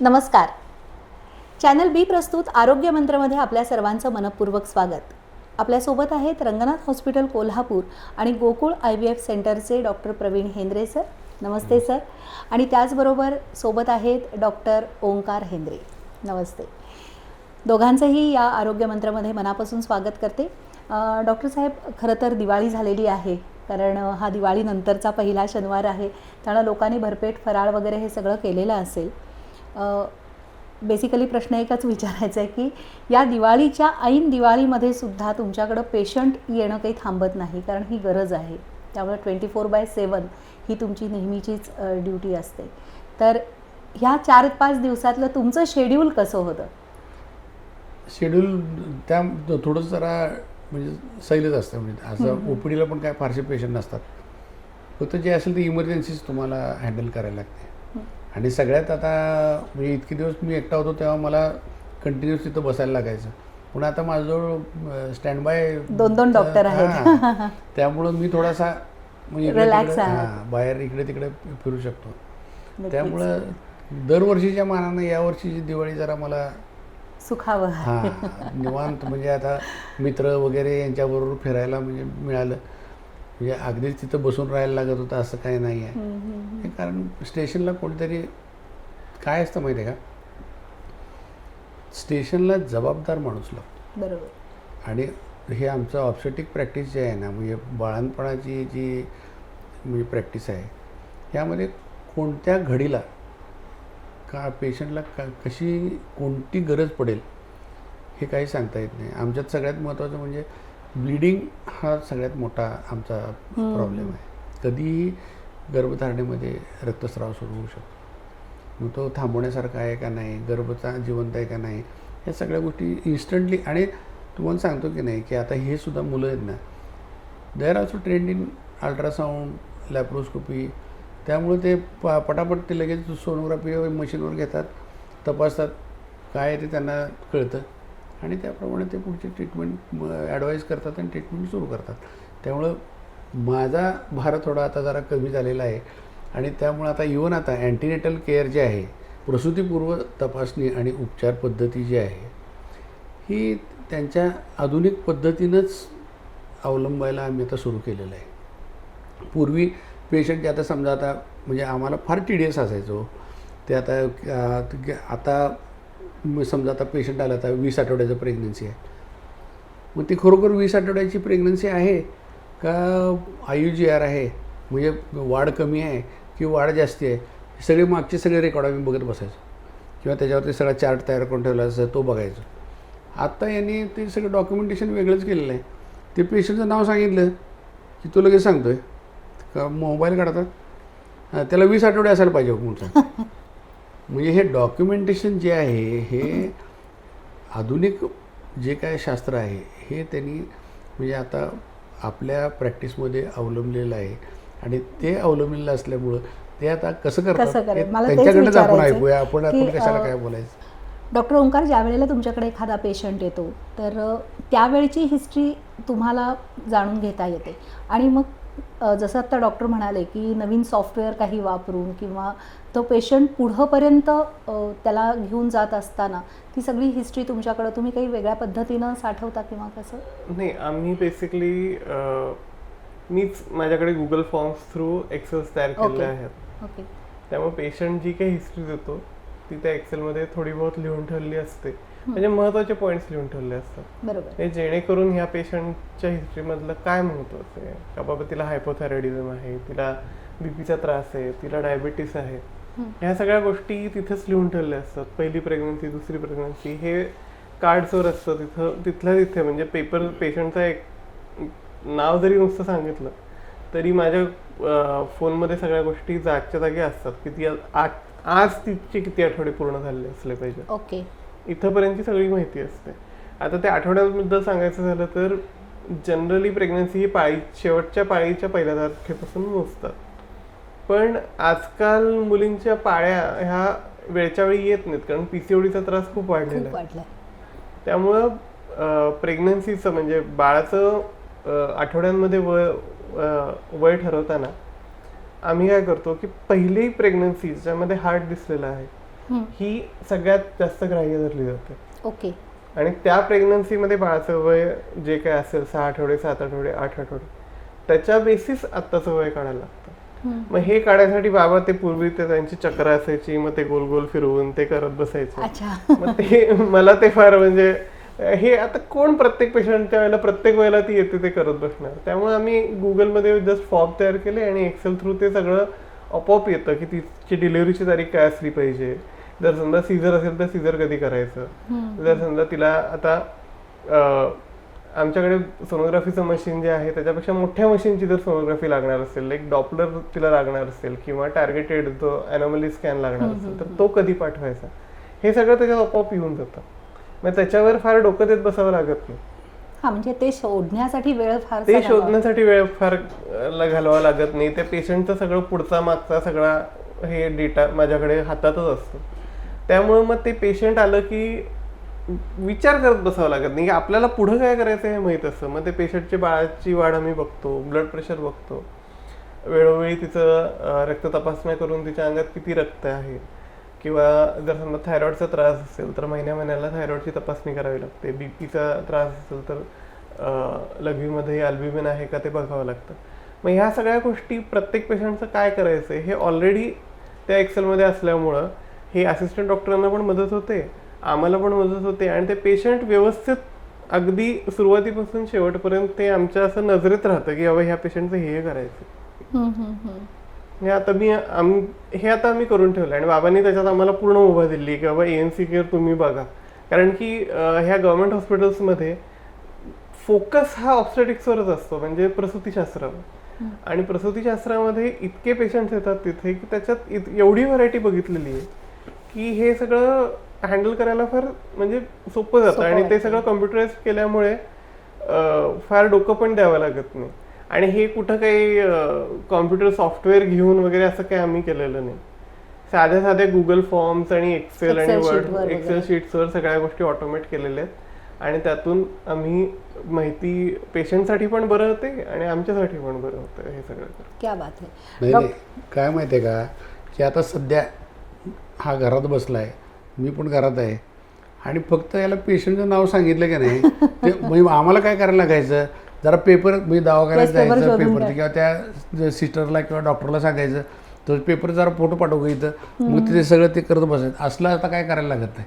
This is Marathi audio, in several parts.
नमस्कार. चॅनल बी प्रस्तुत आरोग्य मंत्रमध्ये आपल्या सर्वांचं मनपूर्वक स्वागत. आपल्यासोबत आहेत रंगनाथ हॉस्पिटल कोल्हापूर आणि गोकुळ आय व्ही एफ सेंटरचे डॉक्टर प्रवीण हेंद्रे सर. नमस्ते सर. आणि त्याचबरोबर सोबत आहेत डॉक्टर ओंकार हेंद्रे. नमस्ते. दोघांचंही या आरोग्य मंत्रामध्ये मनापासून स्वागत करते. डॉक्टर साहेब खरं तर दिवाळी झालेली आहे. कारण हा दिवाळीनंतरचा पहिला शनिवार आहे. त्यामुळे लोकांनी भरपेट फराळ वगैरे हे सगळं केलेलं असेल. बेसिकली प्रश्न एकच विचारायचा आहे की या दिवाळीच्या ऐन दिवाळीमध्ये सुद्धा तुमच्याकडं पेशंट येणं काही थांबत नाही कारण ही गरज आहे. त्यामुळे ट्वेंटी फोर बाय सेवन ही तुमची नेहमीचीच ड्युटी असते. तर ह्या चार पाच दिवसातलं तुमचं शेड्यूल कसं होतं? शेड्यूल त्या थोडंसं जरा म्हणजे सैलच असतं. म्हणजे असं ओ पी डीला पण काय फारसे पेशंट नसतात. फक्त जे असेल ते इमर्जन्सीच तुम्हाला हँडल करायला लागते. आणि सगळ्यात आता म्हणजे इतके दिवस मी एकटा होतो तेव्हा मला कंटिन्युअस तिथं बसायला लागायचं पण आता माझ्याजवळ स्टँड बाय दोन दोन डॉक्टर आहेत. त्यामुळं मी थोडासा म्हणजे. हां, बाहेर इकडे तिकडे फिरू शकतो. त्यामुळं दरवर्षीच्या मानानं यावर्षीची दिवाळी जरा मला सुखावं हा निवांत म्हणजे आता मित्र वगैरे यांच्याबरोबर फिरायला म्हणजे मिळालं म्हणजे अगदीच तिथं बसून राहायला लागत होतं असं काही नाही आहे. हे कारण स्टेशनला कोणीतरी काय असतं माहिती आहे का? स्टेशनला जबाबदार माणूस लागतो. बरोबर. आणि हे आमचं ऑब्सेटिक प्रॅक्टिस जे आहे ना म्हणजे बाळणपणाची जी म्हणजे प्रॅक्टिस आहे यामध्ये कोणत्या घडीला का पेशंटला का कशी कोणती गरज पडेल हे काही सांगता येत नाही. आमच्यात सगळ्यात महत्त्वाचं म्हणजे ब्लिडिंग हा सगळ्यात मोठा आमचा प्रॉब्लेम आहे. कधीही गर्भधारणेमध्ये रक्तस्राव सुरू होऊ शकतो? मग तो थांबवण्यासारखा आहे का नाही? गर्भचा जिवंत आहे का नाही? या सगळ्या गोष्टी इन्स्टंटली आणि तुम्हाला सांगतो की नाही की आता हे सुद्धा मुलं आहेत ना they are also trained in ultrasound laparoscopy त्यामुळे ते प पटापट ते लगेच सोनोग्राफी मशीनवर घेतात तपासतात. काय आहे ते त्यांना कळतं. आणि त्याप्रमाणे ते पुढची ट्रीटमेंट ॲडवाईज करतात आणि ट्रीटमेंट सुरू करतात. त्यामुळं माझा भार थोडा आता जरा कमी झालेला आहे आणि त्यामुळं आता इवन आता अँटीनेटल केअर जे आहे प्रसूतीपूर्व तपासणी आणि उपचार पद्धती जी आहे ही त्यांच्या आधुनिक पद्धतीनंच अवलंबायला आम्ही आता सुरू केलेलं आहे. पूर्वी पेशंट जे आता समजा आता म्हणजे आम्हाला फार टी डी एस असायचो. ते आता ते आता मग समजा आता पेशंट आला आता वीस आठवड्याचं प्रेग्नन्सी आहे. मग ती खरोखर वीस आठवड्याची प्रेग्नन्सी आहे का आय यू जी आर आहे? म्हणजे वाढ कमी आहे की वाढ जास्ती आहे? सगळे मागचे सगळे रेकॉर्ड आम्ही बघत बसायचो. किंवा त्याच्यावरती सगळा चार्ट तयार करून ठेवला असं तो बघायचो. आत्ता यांनी ते सगळं डॉक्युमेंटेशन वेगळंच केलेलं आहे. ते पेशंटचं नाव सांगितलं की तो लगेच सांगतो आहे का मोबाईल काढतात त्याला वीस आठवडे असायला पाहिजे हो, म्हणून म्हणजे हे डॉक्युमेंटेशन जे आहे हे आधुनिक जे काय शास्त्र आहे हे त्यांनी म्हणजे आता आपल्या प्रॅक्टिसमध्ये अवलंबलेलं आहे. आणि ते अवलंबलेलं असल्यामुळं ते आता कसं कसं करतात त्यांच्याकडनंच आपण ऐकूया. आपण आपण कशाला काय बोलायचं? डॉक्टर ओंकार ज्या वेळेला तुमच्याकडे एखादा पेशंट येतो तर त्यावेळची हिस्ट्री तुम्हाला जाणून घेता येते. आणि मग जसं आत्ता डॉक्टर म्हणाले की नवीन सॉफ्टवेअर काही वापरून किंवा तो पेशंट पुढंपर्यंत त्याला घेऊन जात असताना ती सगळी हिस्ट्री तुमच्याकडं तुम्ही काही वेगळ्या पद्धतीनं साठवता किंवा कसं? नाही आम्ही बेसिकली मीच माझ्याकडे गुगल फॉर्म्स थ्रू एक्सेल्स तयार Okay. आहेत. ओके त्यामुळे पेशंट जी काही हिस्ट्री देतो ती त्या एक्सेलमध्ये थोडी बहुत लिहून ठेवली असते. म्हणजे महत्त्वाचे पॉईंट्स लिहून ठेवले असतात. बरोबर. हे जेणेकरून ह्या पेशंटच्या हिस्ट्रीमधलं काय महत्वाचं आहे का बाबा तिला हायपोथायरॉइडिझम आहे तिला बीपीचा त्रास आहे तिला डायबिटीस आहे. ह्या सगळ्या गोष्टी तिथेच लिहून ठेवल्या असतात. पहिली प्रेग्नन्सी दुसरी प्रेग्नन्सी हे कार्ड्सवर असतं तिथं तिथल्या तिथे. म्हणजे पेपर पेशंटचा एक नाव जरी नुसतं सांगितलं तरी माझ्या फोनमध्ये सगळ्या गोष्टी जागच्या जागी असतात. की ती आज आज तिचे किती आठवडे पूर्ण झाले असले पाहिजे. ओके. इथंपर्यंतची सगळी माहिती असते. आता त्या आठवड्याबद्दल सांगायचं झालं तर जनरली प्रेग्नन्सी ही पाळी शेवटच्या पाळीच्या पहिल्या तारखेपासून मोजतात. पण आजकाल मुलींच्या पाळ्या ह्या वेळच्या वेळी येत नाहीत कारण पीसीओडीचा त्रास खूप वाढलेला आहे. त्यामुळं प्रेग्नन्सीचं म्हणजे बाळाचं आठवड्यांमध्ये वय वय ठरवताना आम्ही काय करतो की पहिली प्रेग्नन्सी ज्यामध्ये हार्ट दिसलेला आहे. ही. सगळ्यात जास्त ग्राह्य धरली जाते. ओके. आणि त्या प्रेग्नन्सीमध्ये बाळाचं वय जे काय असेल सहा आठवडे सात आठवडे आठ आठवडे त्याच्या बेसिस आत्ताचं वय काढायला लागतं. मग हे काढायसाठी बाबा ते पूर्वी ते त्यांची चक्र असायची मग ते गोल गोल फिरवून ते करत बसायचे. मग ते मला ते फार म्हणजे हे आता कोण प्रत्येक पेशंटच्या वेळेला प्रत्येक वेळेला ती येते ते करत बसणार? त्यामुळे आम्ही गुगलमध्ये जस्ट फॉर्म तयार केले आणि एक्सेल थ्रू ते सगळं आपोआप येतं की तिची डिलिव्हरीची तारीख काय असली पाहिजे. जर समजा सीझर असेल तर सीझर कधी करायचं. जर समजा तिला आता आमच्याकडे सोनोग्राफीचं मशीन जे आहे त्याच्यापेक्षा मोठ्या मशीनची जर सोनोग्राफी लागणार असेल एक डॉपलर तिला लागणार असेल किंवा टार्गेटेड जो अॅनोमली स्कॅन लागणार असेल तर तो कधी पाठवायचा? हे सगळं त्याच्यात आपोआप येऊन जातं. मग त्याच्यावर फार डोकं देत बसावं लागत नाही. हा म्हणजे ते शोधण्यासाठी वेळ फार ते शोधण्यासाठी वेळ फार अं, घालवावा लागत नाही. त्या पेशंटचं सगळं पुढचा मागचा सगळा हे डेटा माझ्याकडे हातातच असतो. त्यामुळे मग ते पेशंट आलं की विचार करत बसावं लागत नाही. की आपल्याला पुढं काय करायचं हे माहीत असतं. मग ते पेशंटची बाळाची वाढ आम्ही बघतो ब्लड प्रेशर बघतो. वेळोवेळी तिचं रक्त तपासण्या करून तिच्या अंगात किती रक्त आहे. किंवा जर समजा थायरॉईडचा त्रास असेल तर महिन्या महिन्याला थायरॉईडची तपासणी करावी लागते. बी पीचा त्रास असेल तर लघवीमध्ये अल्ब्युमिन आहे का ते बघावं लागतं. मग ह्या सगळ्या गोष्टी प्रत्येक पेशंटचं काय करायचं हे ऑलरेडी त्या एक्सेलमध्ये असल्यामुळं हे असिस्टंट डॉक्टरांना पण मदत होते आम्हाला पण मदत होते आणि ते पेशंट व्यवस्थित अगदी सुरुवातीपासून शेवटपर्यंत ते आमच्या असं नजरेत राहतं की बाबा ह्या पेशंटचं हे हे करायचं हे आता मी आम हे आता आम्ही करून ठेवलं आणि बाबांनी त्याच्यात आम्हाला पूर्ण मुभा दिली की बाबा एन सी केअर तुम्ही बघा. कारण की ह्या गव्हर्नमेंट हॉस्पिटल्समध्ये फोकस हा ऑब्स्टेटिक्सवरच असतो. म्हणजे प्रसूतीशास्त्रावर आणि प्रसूतीशास्त्रामध्ये इतके पेशंट्स येतात तिथे की त्याच्यात इत- एवढी व्हरायटी बघितलेली आहे की हे सगळं हँडल करायला फार म्हणजे सोपं जातं. आणि ते. सगळं कम्प्युटराईज केल्यामुळे फार डोकं पण द्यावं लागत नाही. आणि हे कुठं काही कॉम्प्युटर सॉफ्टवेअर घेऊन वगैरे असं काही आम्ही केलेलं नाही. साध्या साध्या गुगल फॉर्म्स आणि एक्सेल आणि Excel sheet वर वर्ड. एक्सेल शीट्सवर सगळ्या गोष्टी ऑटोमेट केलेल्या आहेत. आणि त्यातून आम्ही माहिती पेशंटसाठी पण बरं होते आणि आमच्यासाठी पण बरं होतं हे सगळं. क्या बात आहे नाही डॉक- नाही. काय माहिती आहे का? की आता सध्या हा घरात बसला आहे मी पण घरात आहे. आणि फक्त याला पेशंटचं नाव सांगितलं की नाही ते म्हणजे आम्हाला काय करायला लागायचं? जरा पेपर मी दवाखान्यात जायचं पेपर. किंवा त्या सिस्टरला किंवा डॉक्टरला सांगायचं तो पेपर जरा फोटो पाठवू इथं. मग ते सगळं ते करत बसायचं. असलं आता काय करायला लागत नाही.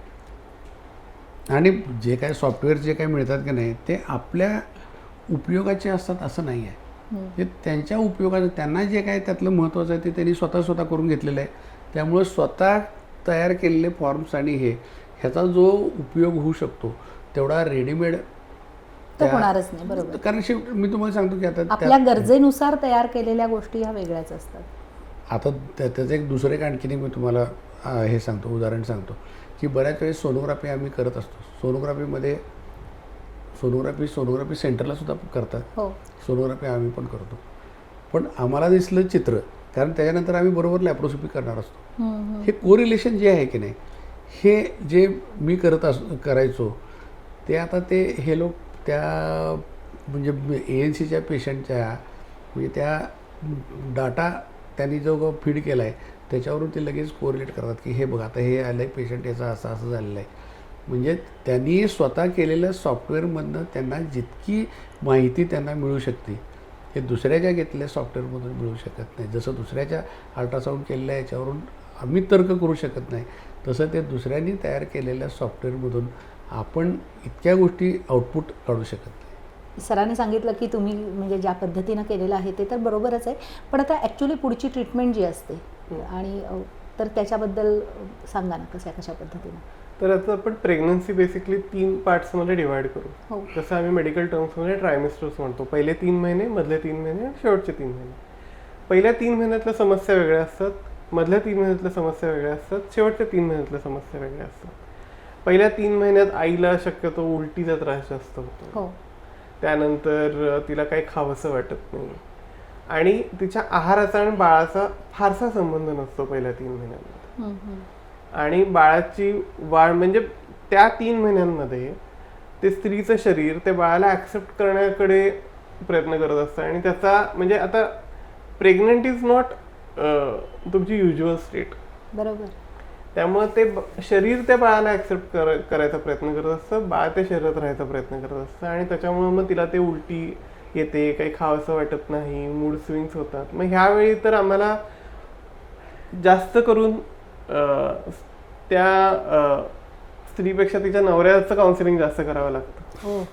आणि जे काय सॉफ्टवेअर जे काय मिळतात की नाही ते आपल्या उपयोगाचे असतात असं नाही आहे. ते त्यांच्या उपयोगाचं त्यांना जे काय त्यातलं महत्त्वाचं आहे ते त्यांनी स्वतः स्वतः करून घेतलेलं आहे. त्यामुळं स्वतः तयार केलेले फॉर्म्स आणि हे ह्याचा जो उपयोग होऊ शकतो तेवढा रेडीमेड तो होणारच नाही बरोबर. कारण शेवट मी तुम्हाला सांगतो की आता आपल्या त्यात- गरजेनुसार तयार केलेल्या गोष्टी ह्या वेगळ्याच असतात. आता त्या- त्याचं एक दुसरं एक आणखीन एक मी तुम्हाला अं, हे सांगतो उदाहरण सांगतो की बऱ्याच वेळेस सोनोग्राफी आम्ही करत असतो. सोनोग्राफीमध्ये सोनोग्राफी सोनोग्राफी सेंटरला सुद्धा करतात. हो. सोनोग्राफी आम्ही पण करतो. पण आम्हाला दिसलं चित्र कारण त्याच्यानंतर आम्ही बरोबर लॅप्रोस्कोपी करणार असतो. हम्म, हम्म. हे कोरिलेशन जे आहे की नाही हे जे मी करत अस करायचो ते आता ते हे लोक त्या म्हणजे ए एन सीच्या पेशंटच्या म्हणजे त्या डाटा त्यांनी जो फीड केला आहे त्याच्यावरून ते लगेच कोरिलेट करतात की हे बघा आता हे आलं आहे पेशंट याचा असं असं झालेलं आहे. म्हणजे त्यांनी स्वतः केलेल्या सॉफ्टवेअरमधनं त्यांना जितकी माहिती त्यांना मिळू शकते हे दुसऱ्याच्या घेतलेल्या सॉफ्टवेअरमधून मिळू शकत नाही. जसं दुसऱ्याच्या अल्ट्रासाऊंड केलेल्या याच्यावरून आम्ही तर्क करू शकत नाही तसं ते दुसऱ्यांनी तयार केलेल्या सॉफ्टवेअरमधून आपण इतक्या गोष्टी आउटपुट काढू शकत नाही. सरांनी सांगितलं की तुम्ही म्हणजे ज्या पद्धतीनं केलेलं आहे ते तर बरोबरच आहे पण आता ॲक्च्युली पुढची ट्रीटमेंट जी असते आणि तर त्याच्याबद्दल सांगा ना कशा कशा पद्धतीनं? तर आता आपण प्रेग्नन्सी बेसिकली तीन पार्ट्समध्ये डिवाइड करू. हो. जसं आम्ही मेडिकल टर्म्समध्ये ट्रायमिस्टर्स म्हणतो. पहिले तीन महिने मधले तीन महिने आणि शेवटचे तीन महिने. पहिल्या तीन महिन्यातल्या समस्या वेगळ्या असतात मधल्या तीन महिन्यातल्या समस्या वेगळ्या असतात शेवटच्या तीन महिन्यातल्या समस्या वेगळ्या असतात. पहिल्या तीन महिन्यात आईला शक्यतो उलटीचा त्रास जास्त होतो. हो. त्यानंतर तिला काही खावंसं वाटत नाही. आणि तिच्या आहाराचा आणि बाळाचा फारसा संबंध नसतो पहिल्या तीन महिन्यांमध्ये. आणि बाळाची वाढ म्हणजे त्या तीन महिन्यांमध्ये ते स्त्रीचं शरीर ते बाळाला ऍक्सेप्ट करण्याकडे प्रयत्न करत असतं. आणि त्याचा म्हणजे आता प्रेग्नंट इज नॉट तुमची युजल स्टेट. बरोबर. त्यामुळे ते शरीर त्या बाळाला ऍक्सेप्ट करायचा प्रयत्न करत असतं बाळ त्या शरीरात राहायचा प्रयत्न करत असतं आणि त्याच्यामुळे मग तिला ते उलटी येते काही खावंसं वाटत नाही मूड स्विंग्स होतात. मग ह्यावेळी तर आम्हाला जास्त करून त्या अं, स्त्रीपेक्षा तिच्या नवऱ्याचं काउन्सिलिंग जास्त करावं लागतं. हो.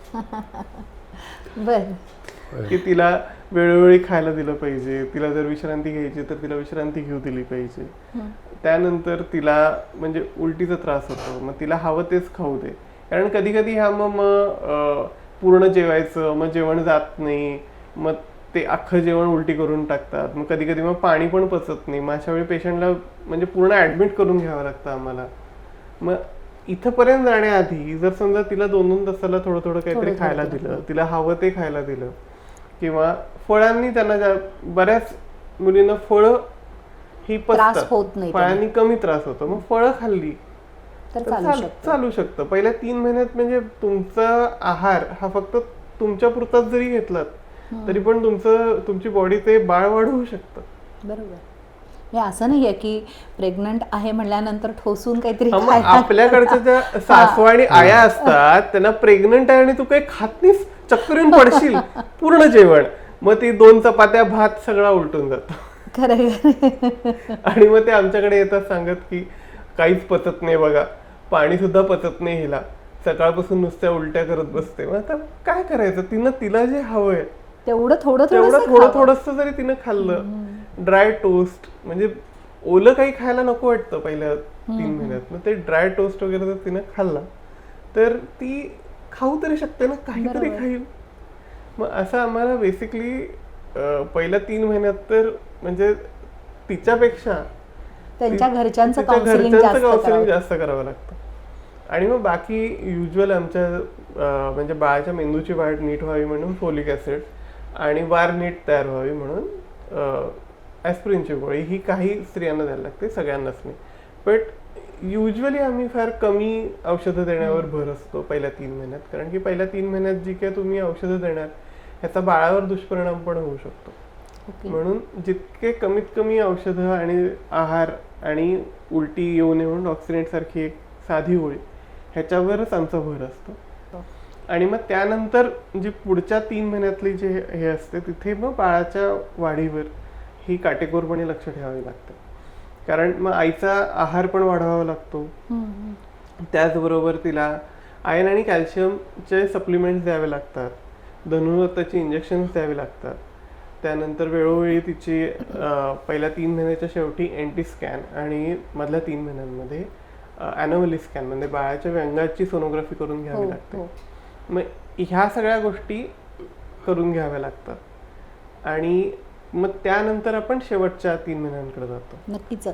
बर. की तिला वेळोवेळी खायला दिलं पाहिजे तिला जर विश्रांती घ्यायची तर तिला विश्रांती घेऊ दिली पाहिजे. त्यानंतर तिला म्हणजे उलटीचा त्रास होतो. मग तिला हवं तेच खाऊ दे. कारण कधी कधी ह्या मग मग पूर्ण जेवायचं मग जेवण जात नाही. मग ते अख्खं जेवण उलटी करून टाकतात. मग कधी कधी मग पाणी पण पचत नाही. मग अशा वेळी पेशंटला म्हणजे पूर्ण ऍडमिट करून घ्यावं लागतं आम्हाला. मग इथंपर्यंत जाण्याआधी जर समजा तिला दोन दोन तासाला थोडं थोडं काहीतरी खायला. दिलं तिला हवं ते खायला दिलं. किंवा फळांनी त्यांना बऱ्याच मुलींना फळं ही त्रास होत नाही फळांनी कमी त्रास होतो. मग फळं खाल्ली तर चालू शकतं. पहिल्या तीन महिन्यात म्हणजे तुमचा आहार हा फक्त तुमच्या पुरताच जरी घेतलात तरी पण तुमचं तुमची बॉडी ते बाळ वाढवू शकतं. बरोबर. हे असं नाहीये की प्रेग्नंट आहे म्हणल्यानंतर ठोसून काहीतरी आपल्याकडच्या ज्या सासू आणि आया असतात त्यांना प्रेग्नंट आहे आणि तू काही खात नाहीस चक्करून पडशील. पूर्ण जेवण. मग ती दोन चपात्या भात सगळा उलटून जातो. आणि मग ते आमच्याकडे येतात सांगत की काहीच पचत नाही बघा. पाणी सुद्धा पचत नाही हिला. सकाळपासून नुसत्या उलट्या करत बसते. मग आता काय करायचं? तिनं तिला जे हवंय. तेवढं थोडं तेवढं थोडं थोडं थोडस जरी तिनं खाल्लं ड्राय टोस्ट म्हणजे ओलं काही खायला नको वाटतं पहिल्या तीन महिन्यात. मग ते ड्राय टोस्ट वगैरे जर तिनं खाल्ला तर ती खाऊ तरी शकते ना काहीतरी. खाईल. मग असं आम्हाला बेसिकली पहिल्या तीन महिन्यात तर म्हणजे तिच्यापेक्षा त्यांच्या घरच्यांचं काउन्सिलिंग जास्त करावं. लागतं आणि मग बाकी युजल आमच्या म्हणजे बाळाच्या मेंदूची वाढ नीट व्हावी म्हणून फोलिक ऍसिड आणि वार नीट तयार व्हावी म्हणून ॲस्प्रिनची गोळी ही काही स्त्रियांना द्यायला लागते सगळ्यांनाच नाही बट युजली आम्ही फार कमी औषधं देण्यावर भर असतो पहिल्या तीन महिन्यात कारण की पहिल्या तीन महिन्यात जी काय तुम्ही औषधं देणार ह्याचा बाळावर दुष्परिणाम पण होऊ शकतो. म्हणून जितके कमीत कमी औषधं आणि आहार आणि उलटी येऊ नये म्हणून ऑक्सिडेंट सारखी एक साधी गोळी ह्याच्यावरच आमचा भर असतो. आणि मग त्यानंतर जी पुढच्या तीन महिन्यातली जे हे असते तिथे मग बाळाच्या वाढीवर ही काटेकोरपणे लक्ष ठेवावे लागतं. कारण मग आईचा आहार पण वाढवावा लागतो. त्याचबरोबर तिला आयर्न आणि कॅल्शियमचे सप्लिमेंट्स द्यावे लागतात. धनुर्वताची इंजेक्शन्स द्यावी लागतात. त्यानंतर वेळोवेळी तिची पहिल्या तीन महिन्याच्या शेवटी एंटी स्कॅन आणि मधल्या तीन महिन्यांमध्ये ॲनोमली स्कॅन म्हणजे बाळाच्या व्यंगाची सोनोग्राफी करून हो, घ्यावी लागते. हो. मग ह्या सगळ्या गोष्टी करून घ्याव्या लागतात. आणि मग त्यानंतर आपण शेवटच्या तीन महिन्यांकडे जातो. नक्कीच.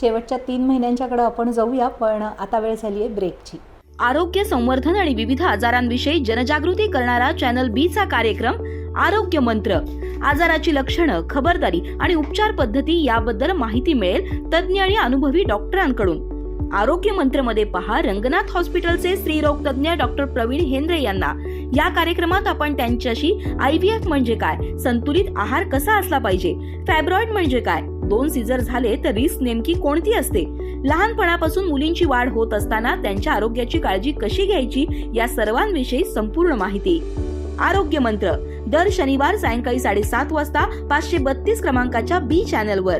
शेवटच्या तीन महिन्यांच्याकडे आपण जाऊया पण आता वेळ झाली आहे ब्रेकची आरोग्य संवर्धन आणि विविध आजारांविषयी जनजागृती करणारा चॅनल बी चा कार्यक्रम आरोग्य मंत्र. आजाराची लक्षणं खबरदारी आणि उपचार पद्धती याबद्दल माहिती मिळेल तज्ज्ञ आणि अनुभवी डॉक्टरांकडून. आरोग्य मंत्रमध्ये पहा रंगनाथ हॉस्पिटलचे स्त्रीरोग तज्ज्ञ डॉक्टर प्रवीण हेंद्रे यांना. या कार्यक्रमात आपण त्यांच्याशी आय व्ही एफ म्हणजे काय संतुलित आहार कसा असला पाहिजे फॅब्रॉइड म्हणजे काय दोन सीझर झाले तर रिस्क नेमकी कोणती असते लहानपणापासून मुलींची वाढ होत असताना त्यांच्या आरोग्याची काळजी कशी घ्यायची या सर्वांविषयी संपूर्ण माहिती. आरोग्य मंत्र दर शनिवार सायंकाळी साडेसात वाजता पाचशे बत्तीस क्रमांकाच्या बी चॅनलवर.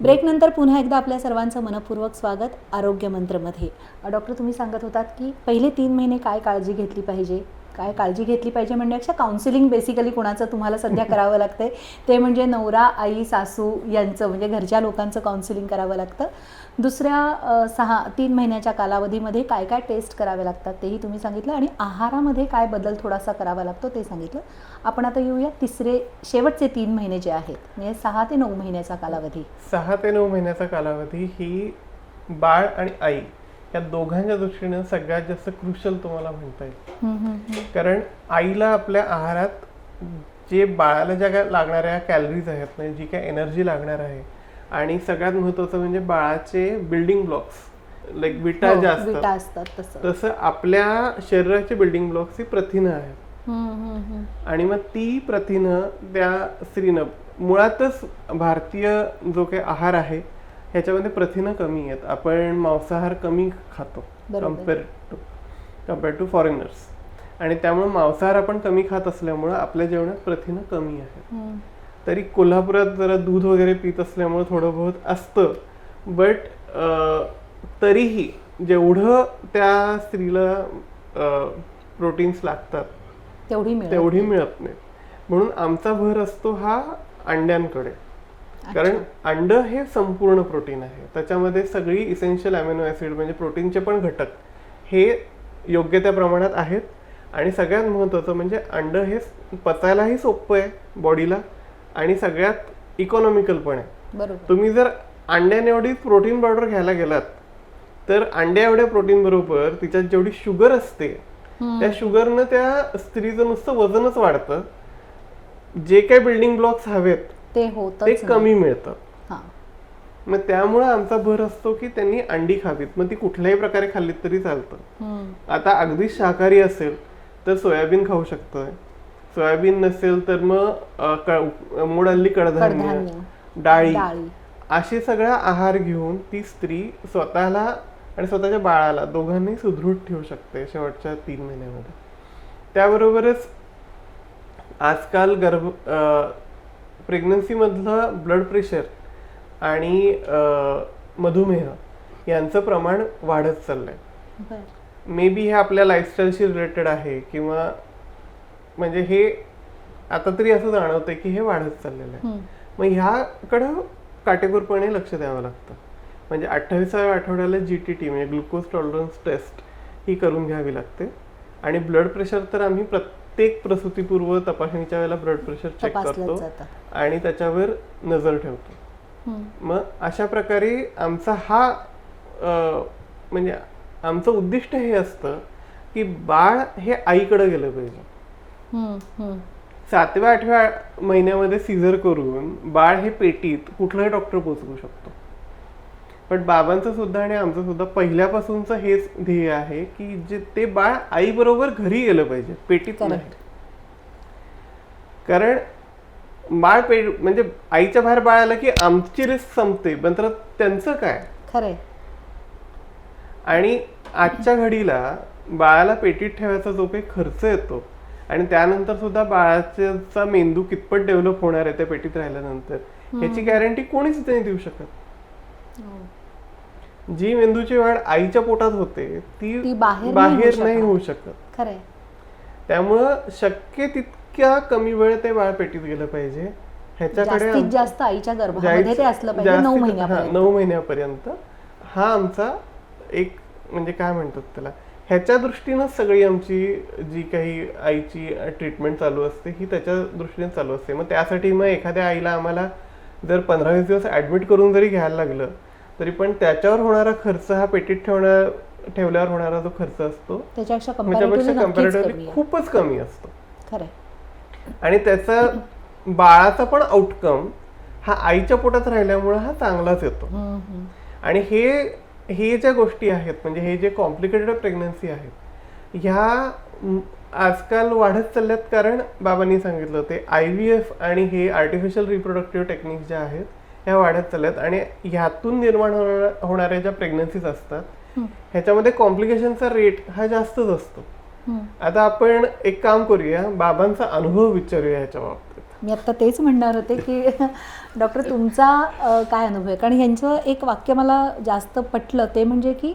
ब्रेकनंतर पुन्हा एकदा आपल्या सर्वांचं मनपूर्वक स्वागत आरोग्य मंत्रमध्ये. डॉक्टर तुम्ही सांगत होतात की पहिले तीन महिने काय काळजी घेतली पाहिजे? काय काळजी घेतली पाहिजे म्हणण्यापेक्षा काउन्सिलिंग बेसिकली कुणाचं तुम्हाला सध्या करावं लागतंय. ते म्हणजे नवरा आई सासू यांचं म्हणजे घरच्या लोकांचं काउन्सिलिंग करावं लागतं. दुसऱ्या सहा तीन महिन्याच्या कालावधीमध्ये काय काय टेस्ट करावे लागतात तेही तुम्ही सांगितलं आणि आहारामध्ये काय बदल थोडासा करावा लागतो ते सांगितलं. आपण आता येऊया तिसरे शेवटचे तीन महिने जे आहेत म्हणजे सहा ते नऊ महिन्याचा कालावधी. सहा ते नऊ महिन्याचा कालावधी ही बाळ आणि आई या दोघांच्या दृष्टीने सगळ्यात जास्त क्रुशल तुम्हाला म्हणता येईल. कारण आईला आपल्या आहारात जे बाळाला ज्या काय लागणाऱ्या कॅलरीज आहेत म्हणजे जी काय एनर्जी लागणार आहे आणि सगळ्यात महत्वाचं म्हणजे बाळाचे बिल्डिंग ब्लॉक्स लाईक बिटा हो, ज्या विटा असतात तसं आपल्या शरीराचे बिल्डिंग ब्लॉक्स ही प्रथिनं आहेत. आणि मग ती प्रथिनं त्या स्त्रीनं मुळातच भारतीय जो काही आहार आहे ह्याच्यामध्ये प्रथिनं कमी आहेत. आपण मांसाहार कमी खातो. Compare to compare to foreigners आणि त्यामुळे मांसाहार आपण कमी खात असल्यामुळं आपल्या जेवणात प्रथिनं कमी आहेत. तरी कोल्हापुरात जरा दूध वगैरे पित असल्यामुळे थोडं बहुत असतं. बट तरीही जेवढं त्या स्त्रीला प्रोटीन्स लागतात तेवढी मिळत नाही. म्हणून आमचा भर असतो हा अंड्यांकडे. कारण अंड हे संपूर्ण प्रोटीन आहे. त्याच्यामध्ये सगळी इसेन्शियल अमिनो ऍसिड म्हणजे प्रोटीनचे पण घटक हे योग्य त्या प्रमाणात आहेत. आणि सगळ्यात महत्त्वाचं म्हणजे अंड हे पचायलाही सोपं आहे बॉडीला आणि सगळ्यात इकॉनॉमिकल पण आहे. बरोबर. तुम्ही जर अंड्याने एवढी प्रोटीन पावडर घ्यायला गेलात तर अंड्या एवढ्या प्रोटीन बरोबर तिच्यात जेवढी शुगर असते त्या शुगरनं त्या स्त्रीचं नुसतं वजनच वाढतं. जे काही बिल्डिंग ब्लॉक्स हवेत ते ते होतच कमी मिळतं. मग त्यामुळे आमचा भर असतो की त्यांनी अंडी खावीत. मग ती कुठल्याही प्रकारे खाल्लीत तरी चालतं. आता अगदी शाकाहारी असेल तर सोयाबीन खाऊ शकतोय. सोयाबीन नसेल तर मग मोड आलेली कडधान्य डाळी असे सगळा आहार घेऊन ती स्त्री स्वतःला आणि स्वतःच्या बाळाला दोघांनी सुदृढ ठेवू शकते शेवटच्या तीन महिन्यामध्ये. त्याबरोबरच आजकाल गर्भ प्रेग्नन्सीमधलं ब्लड प्रेशर आणि मधुमेह यांचं प्रमाण वाढत चाललंय. मे बी हे आपल्या लाईफस्टाईलशी रिलेटेड आहे किंवा म्हणजे हे आता तरी असं जाणवतंय की हे वाढत चाललेलं आहे. मग ह्याकडं काटेकोरपणे लक्ष द्यावं लागतं म्हणजे अठ्ठावीसाव्या आठवड्याला जी टी टी म्हणजे ग्लुकोज टॉलरन्स टेस्ट ही करून घ्यावी लागते आणि ब्लड प्रेशर तर आम्ही प्रत्येक प्रसूतीपूर्व तपासणीच्या वेळेला ब्लड प्रेशर चेक करतो आणि त्याच्यावर नजर ठेवतो. मग अशा प्रकारे आमचा हा म्हणजे आमचं उद्दिष्ट हे असतं की बाळ हे आईकडे गेलं पाहिजे. सातव्या आठव्या महिन्यामध्ये सीझर करून बाळ हे पेटीत कुठलाही डॉक्टर पोचवू शकतो पण बाबांचं सुद्धा आणि आमचं सुद्धा पहिल्यापासूनचं हेच ध्येय आहे की जे ते बाळ आई बरोबर घरी गेलं पाहिजे पेटीत नाही. कारण बाळ पे म्हणजे आईच्या बाहेर बाळ आलं की आमची रिस्क संपते पण तर त्यांचं काय? खरंय. आणि आजच्या घडीला बाळाला पेटीत ठेवायचा जो काही खर्च येतो आणि त्यानंतर सुद्धा बाळाचा मेंदू कितपत डेव्हलप होणार आहे त्या पेटीत राहिल्यानंतर याची गॅरंटी कोणीच नाही देऊ शकत. हो. जी मेंदूची वाढ आईच्या पोटात होते ती ती बाहेर नाही होऊ बाहेर नाही शकत. होऊ शकत. खरंय. त्यामुळं शक्य तितक्या कमी वेळ ते बाळ पेटीत गेलं पाहिजे. ह्याच्याकडे जास्तीत जास्त आईच्या गर्भामध्ये ते असलं पाहिजे नऊ महिन्यापर्यंत. हा, नऊ महिन्यापर्यंत. हा आमचा एक म्हणजे काय म्हणतात त्याला ह्याच्या दृष्टीनं सगळी आमची जी काही आईची ट्रीटमेंट चालू असते ही त्याच्या दृष्टीने चालू असते. मग त्यासाठी मग एखाद्या आईला आम्हाला जर पंधरा वीस दिवस ऍडमिट करून जरी घ्यायला लागलं तरी पण त्याच्यावर होणारा खर्च हा पेटीत ठेवण्या ठेवल्यावर होणारा जो खर्च असतो त्याच्यापेक्षा नक्कीच कम्पॅरेटिव्हली खूपच कमी असतो. खरंय आणि त्याचा बाळाचा पण आउटकम हा आईच्या पोटात राहिल्यामुळे हा चांगलाच येतो. आणि हे हे ज्या गोष्टी आहेत म्हणजे हे जे कॉम्प्लिकेटेड प्रेग्नन्सी आहेत ह्या आजकाल वाढत चालल्यात कारण बाबांनी सांगितलं ते आय व्ही एफ आणि हे आर्टिफिशियल रिप्रोडक्टिव्ह टेक्निक ज्या आहेत ह्या वाढत चालल्यात आणि ह्यातून निर्माण होणाऱ्या होणाऱ्या ज्या प्रेग्नन्सीज असतात. ह्याच्यामध्ये कॉम्प्लिकेशनचा रेट हा जास्तच असतो. आता आपण एक काम करूया बाबांचा अनुभव विचारूया ह्याच्या बाबतीत. मी आत्ता तेच म्हणणार होते की डॉक्टर तुमचा काय अनुभव आहे? कारण ह्यांचं एक वाक्य मला जास्त पटलं ते म्हणजे की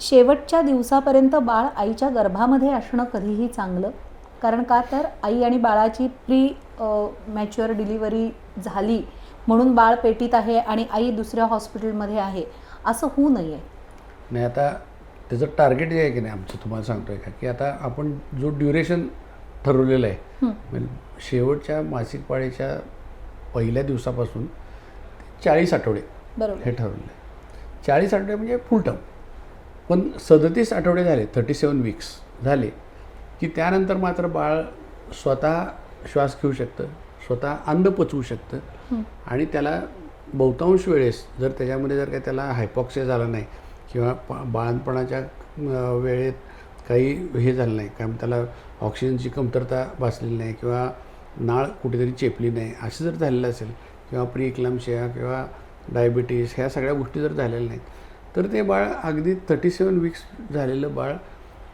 शेवटच्या दिवसापर्यंत बाळ आईच्या गर्भामध्ये असणं कधीही चांगलं. कारण का? तर आई आणि बाळाची प्री मॅच्युअर डिलिव्हरी झाली म्हणून बाळ पेटीत आहे आणि आई दुसऱ्या हॉस्पिटलमध्ये आहे. असं होऊ नये. नाही आता त्याचं टार्गेट जे आहे की नाही आमचं तुम्हाला सांगतोय का? की आता आपण जो ड्युरेशन ठरवलेला आहे. म्हणजे शेवटच्या मासिक पाळीच्या पहिल्या दिवसापासून चाळीस आठवडे बरोबर. हे ठरवलं आहे. चाळीस आठवडे म्हणजे फुल टर्म पण सदतीस आठवडे झाले थर्टी सेवन वीक्स झाले की त्यानंतर मात्र बाळ स्वतः श्वास घेऊ शकतं स्वतः अन्न पचवू शकतं. आणि त्याला बहुतांश वेळेस जर त्याच्यामध्ये जर काही त्याला हायपॉक्सिया झाला नाही किंवा बाळणपणाच्या वेळेत काही हे झालं नाही कारण त्याला ऑक्सिजनची कमतरता भासलेली नाही किंवा नाळ कुठेतरी चेपली नाही असं जर झालेलं असेल किंवा प्री इक्लामशिया किंवा डायबिटीस ह्या सगळ्या गोष्टी जर झालेल्या नाहीत तर ते बाळ अगदी थर्टी सेवन वीक्स झालेलं बाळ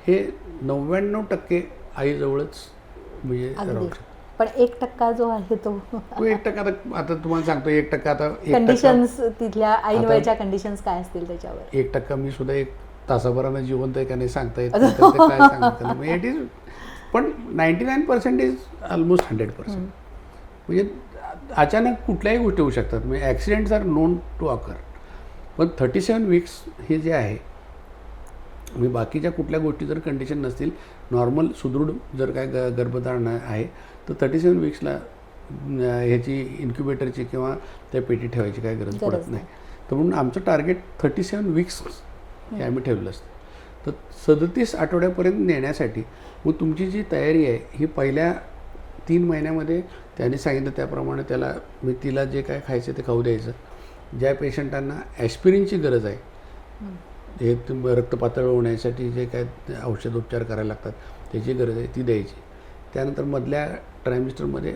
हे नव्याण्णव टक्के आईजवळच म्हणजे राहू शकतं. पण एक टक्का जो आहे तो. तो एक टक्का आता आता तुम्हाला सांगतो एक टक्का आता एक टक्का कंडिशन्स तिथल्या ऐन आता- वेळच्या कंडिशन्स काय असतील त्याच्यावर? एक टक्का मी सुद्धा एक तासाभरानं जिवंत आहे का नाही सांगता येत नाही, तर ते काय सांगता नाही. इट इज पण ninety nine percent is almost hundred percent म्हणजे अचानक कुठल्याही गोष्टी होऊ शकतात. म्हणजे accidents are known to occur पण थर्टी सेवन वीक्स हे जे आहे म्हणजे बाकीच्या कुठल्या गोष्टी जर कंडिशन नसतील नॉर्मल सुदृढ जर काय ग गर्भधारणा आहे तर थर्टी सेवन वीक्सला ह्याची इन्क्युबेटरची किंवा त्या पेटी ठेवायची काही गरज पडत नाही. तर म्हणून आमचं टार्गेट थर्टी सेवन वीक्स हे आम्ही ठेवलं असतं. तर सदतीस आठवड्यापर्यंत नेण्यासाठी मग तुमची जी तयारी आहे ही पहिल्या तीन महिन्यामध्ये त्यांनी सांगितलं त्याप्रमाणे त्याला मी तिला जे काय खायचं ते खाऊ द्यायचं. ज्या पेशंटांना ॲस्पिरिनची गरज आहे हे रक्त पातळ होण्यासाठी जे काय औषधोपचार करायला लागतात त्याची गरज आहे ती द्यायची. त्यानंतर मधल्या ट्रायमिस्टरमध्ये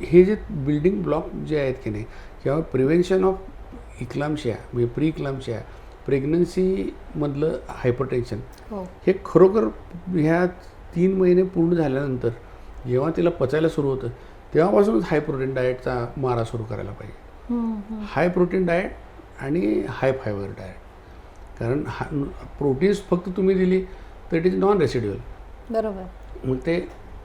हे जे बिल्डिंग ब्लॉक जे आहेत की नाही किंवा प्रिव्हेन्शन ऑफ इक्लामशिया म्हणजे प्री इक्लामशिया प्रेग्नन्सीमधलं हायपरटेन्शन हो. हे खरोखर ह्या तीन महिने पूर्ण झाल्यानंतर जेव्हा तिला पचायला सुरू होतं तेव्हापासूनच हाय प्रोटीन डाएटचा मारा सुरू करायला पाहिजे. हाय प्रोटीन डाएट आणि हाय फायबर डाएट कारण हा प्रोटीन्स फक्त तुम्ही दिली तर इट इज नॉन रेसिड्युअल बरोबर. मग ते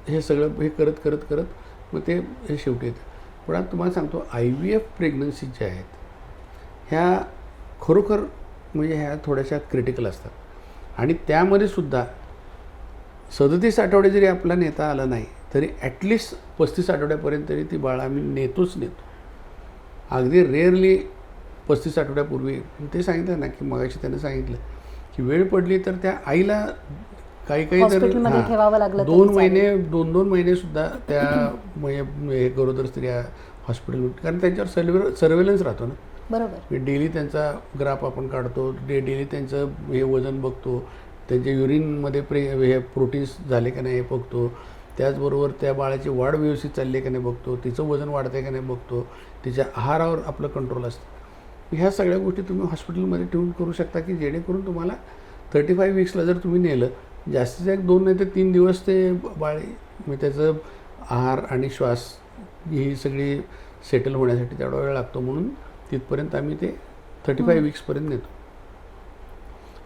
हे सगळं हे करत करत करत मग ते हे शेवटी येतं. पण आता तुम्हाला सांगतो आय व्ही एफ प्रेग्नन्सी ज्या आहेत ह्या खरोखर म्हणजे ह्या थोड्याशा क्रिटिकल असतात. आणि त्यामध्ये सुद्धा सदतीस आठवडे जरी आपला नेता आला नाही तरी ॲटलिस्ट पस्तीस आठवड्यापर्यंत तरी ती बाळ आम्ही नेतोच नेतो. अगदी रेअरली पस्तीस आठवड्यापूर्वी ते सांगितलं ना की मगाशी त्यांनी सांगितलं की वेळ पडली तर त्या आईला काही काही हॉस्पिटलमध्ये ठेवावं लागलं दोन. महिने दोन दोन महिने सुद्धा त्या म्हणजे गरोदर स्त्रिया हॉस्पिटल कारण त्यांच्यावर सर्वे सर्वेलन्स राहतो ना. बरोबर. डेली त्यांचा ग्राफ आपण काढतो डे डेली त्यांचं हे वजन बघतो त्यांच्या युरिनमध्ये प्रे हे प्रोटीन्स झाले का नाही हे बघतो त्याचबरोबर त्या बाळाची वाढ व्यवस्थित चालली आहे का नाही बघतो तिचं वजन वाढतंय का नाही बघतो तिच्या आहारावर आपलं कंट्रोल असतं. ह्या सगळ्या गोष्टी तुम्ही हॉस्पिटलमध्ये ठेवून करू शकता की जेणेकरून तुम्हाला थर्टी फाईव्ह वीक्सला जर तुम्ही नेलं जास्तीत एक दोन नाही तर तीन दिवस ते बाळ. म्हणजे त्याचं आहार आणि श्वास ही सगळी सेटल होण्यासाठी तेवढा वेळ लागतो म्हणून तिथपर्यंत आम्ही ते थर्टी फाईव्ह वीक्सपर्यंत नेतो.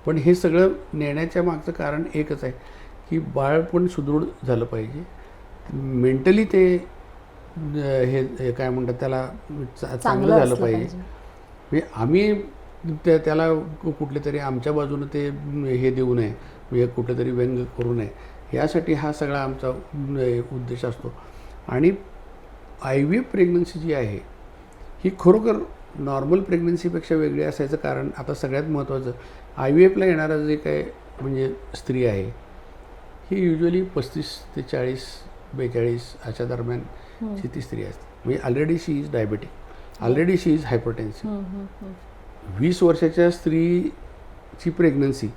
पण हे सगळं नेण्याच्या मागचं कारण एकच आहे की बाळ पण सुदृढ झालं पाहिजे. मेंटली ते हे काय म्हणतात त्याला चांगलं झालं पाहिजे. म्हणजे आम्ही त्या त्याला कुठले तरी आमच्या बाजूनं ते हे देऊ नये. म्हणजे कुठलं तरी व्यंग करू नये. यासाठी हा सगळा आमचा उद्देश असतो. आणि आय व्ही एफ प्रेग्नन्सी जी आहे ही खरोखर नॉर्मल प्रेग्नन्सीपेक्षा वेगळी असायचं कारण आता सगळ्यात महत्त्वाचं आय व्ही एफला येणारा जे काय म्हणजे स्त्री आहे ही युजली पस्तीस ते चाळीस बेचाळीस अशा दरम्यानची ती स्त्री असते. म्हणजे already she is diabetic already she is hypertensive hmm, hmm, hmm. वीस वर्षाच्या स्त्रीची प्रेग्नन्सी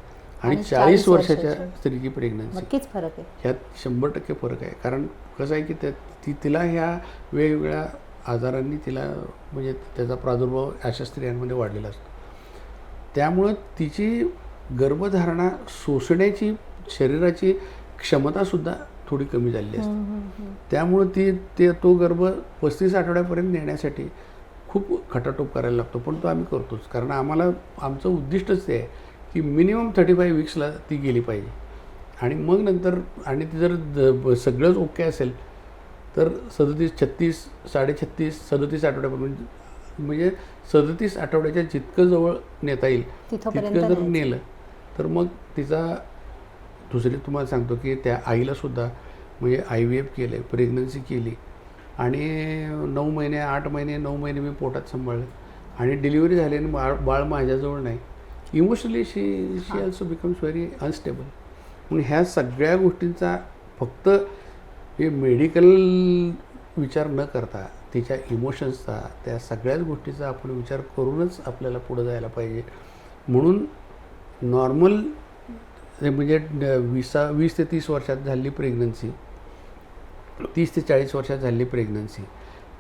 आणि चाळीस 40 वर्षाच्या वर्षाची. स्त्रीची प्रेग्नन्सी नक्कीच फरक आहे. ह्यात शंभर टक्के फरक आहे. कारण कसं आहे की त्या ती तिला ह्या वेगवेगळ्या आजारांनी तिला म्हणजे त्याचा प्रादुर्भाव अशा स्त्रियांमध्ये वाढलेला असतो. त्यामुळं तिची गर्भधारणा सोसण्याची शरीराची क्षमतासुद्धा थोडी कमी झालेली असते. त्यामुळं ती ते तो गर्भ पस्तीस आठवड्यापर्यंत नेण्यासाठी खूप खटाटोप करायला लागतो. पण तो आम्ही करतोच. कारण आम्हाला आमचं उद्दिष्टच ते आहे. की मिनिमम थर्टी फाईव्ह वीक्सला ती गेली पाहिजे. आणि मग नंतर आणि ती जर सगळंच ओके असेल तर सदतीस छत्तीस साडेछत्तीस सदतीस आठवड्यापर्यंत म्हणजे सदतीस आठवड्याच्या जितकं जवळ नेता येईल तितकं जर. नेलं तर मग तिचा दुसरी तुम्हाला सांगतो की त्या आईलासुद्धा म्हणजे आय व्ही एफ केलं आहे प्रेग्नन्सी केली आणि नऊ महिने आठ महिने नऊ महिने मी पोटात सांभाळलं. आणि डिलिव्हरी झाली आणि बाळ बाळ माझ्याजवळ नाही. Emotionally she she also becomes very unstable मग ह्या सगळ्या गोष्टींचा फक्त हे मेडिकल विचार न करता तिच्या इमोशन्सचा त्या सगळ्याच गोष्टीचा आपण विचार करूनच आपल्याला पुढं जायला पाहिजे. म्हणून नॉर्मल म्हणजे विसा वीस ते तीस वर्षात झालेली प्रेग्नन्सी तीस ते चाळीस वर्षात झालेली प्रेग्नन्सी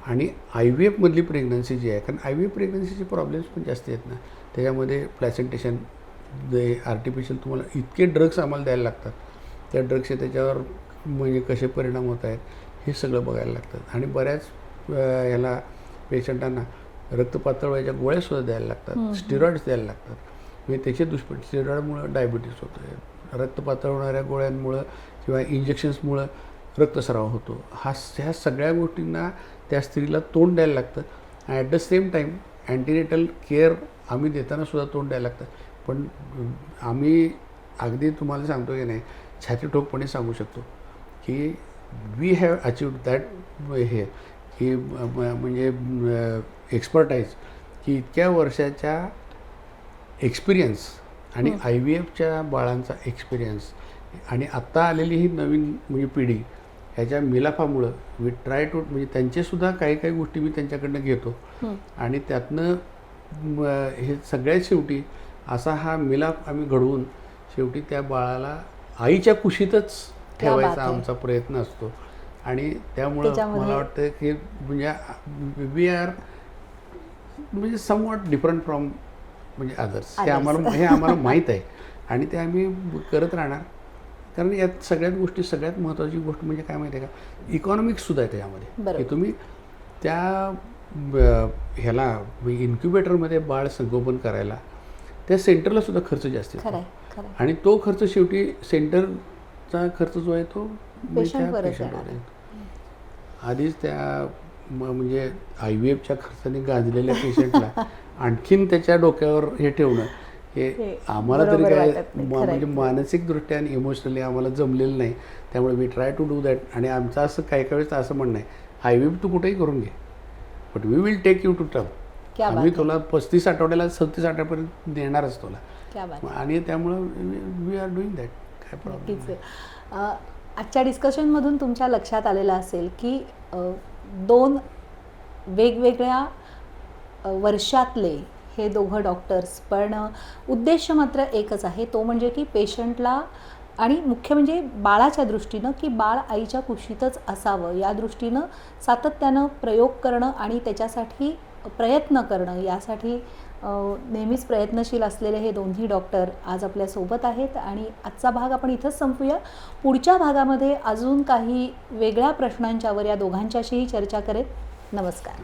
आणि आय व्ही एफमधली प्रेग्नन्सी जी आहे कारण आय व्ही एफ प्रेग्नन्सीचे प्रॉब्लेम्स पण जास्त आहेत ना. त्याच्यामध्ये प्लॅसेंटेशन जे आर्टिफिशियल तुम्हाला इतके ड्रग्स आम्हाला द्यायला लागतात त्या ड्रग्सचे त्याच्यावर म्हणजे कसे परिणाम होत आहेत हे सगळं बघायला लागतात. आणि बऱ्याच ह्याला पेशंटांना रक्त पातळ व्हायच्या गोळ्यासुद्धा द्यायला लागतात स्टिरॉइड्स द्यायला लागतात. म्हणजे त्याचे दुष्परिणाम स्टिरॉइडमुळं डायबिटीस होतं. आहे रक्त पातळ होणाऱ्या गोळ्यांमुळं किंवा इंजेक्शन्समुळं रक्तस्राव होतो. हा ह्या सगळ्या गोष्टींना त्या स्त्रीला तोंड द्यायला लागतं. At the same time antenatal care आम्ही देताना सुद्धा तोंड द्यायला लागतं पण आम्ही अगदी तुम्हाला सांगतो की नाही छाती ठोकपणे सांगू शकतो की वी हॅव अचिव्ड दॅट हे की म्हणजे एक्सपर्टाईज की इतक्या वर्षाच्या एक्सपिरियन्स आणि आय व्ही एफच्या बाळांचा एक्सपिरियन्स आणि आत्ता आलेली ही नवीन म्हणजे पिढी ह्याच्या मिलाफामुळं वी ट्राय टू म्हणजे त्यांचेसुद्धा काही काही गोष्टी मी त्यांच्याकडनं घेतो. आणि त्यातनं हे सगळ्यात शेवटी असा हा मिलाप आम्ही घडवून शेवटी त्या बाळाला आईच्या कुशीतच ठेवायचा आहे. आमचा प्रयत्न असतो आणि त्यामुळं मला वाटतं की म्हणजे वी आर म्हणजे समवॉट डिफरंट फ्रॉम म्हणजे अदर्स हे. आम्हाला हे आम्हाला माहीत आहे आणि ते आम्ही करत राहणार कारण यात सगळ्यात गोष्टी सगळ्यात महत्त्वाची गोष्ट म्हणजे काय माहिती आहे का इकॉनॉमिक्ससुद्धा आहे त्याच्यामध्ये बरोबर. की तुम्ही त्या ह्याला इन्क्युबेटरमध्ये बाळ संगोपन करायला त्या सेंटरला सुद्धा खर्च जास्त येतो. आणि तो खर्च शेवटी सेंटरचा खर्च जो आहे तो पेशंटवर आहे. आधीच त्या म्हणजे आय व्ही एफच्या खर्चाने गाजलेल्या पेशंटला आणखीन त्याच्या डोक्यावर हे ठेवणं हे आम्हाला तरी काय. म्हणजे मानसिकदृष्ट्या आणि इमोशनली आम्हाला जमलेलं नाही त्यामुळे we try to do that आणि आमचं असं काही काही वेळेस असं म्हणणं आहे आय व्ही एफ तू कुठेही करून घे but we will take you to term आम्ही. तुला पस्तीस आठवड्याला सत्तीस आठवड्यापर्यंत देणारच तुला. क्या बात आणि त्यामुळं वी आर डुईंग दॅट काय प्रॉब्लेम आजच्या डिस्कशनमधून तुमच्या लक्षात आलेलं असेल की दोन वेगवेगळ्या वर्षातले हे दोघं डॉक्टर्स पण उद्देश मात्र एकच आहे. तो म्हणजे की पेशंटला आणि मुख्य म्हणजे बाळाच्या दृष्टीनं की बाळ आईच्या कुशीतच असावं. या दृष्टीनं सातत्यानं प्रयोग करणं आणि त्याच्यासाठी प्रयत्न करणं यासाठी नेहमीच प्रयत्नशील असलेले हे दोन्ही डॉक्टर आज आपल्यासोबत आहेत. आणि आजचा भाग आपण इथंच संपूया. पुढच्या भागामध्ये अजून काही वेगळ्या प्रश्नांच्यावर या दोघांच्याशीही चर्चा करेल नमस्कार.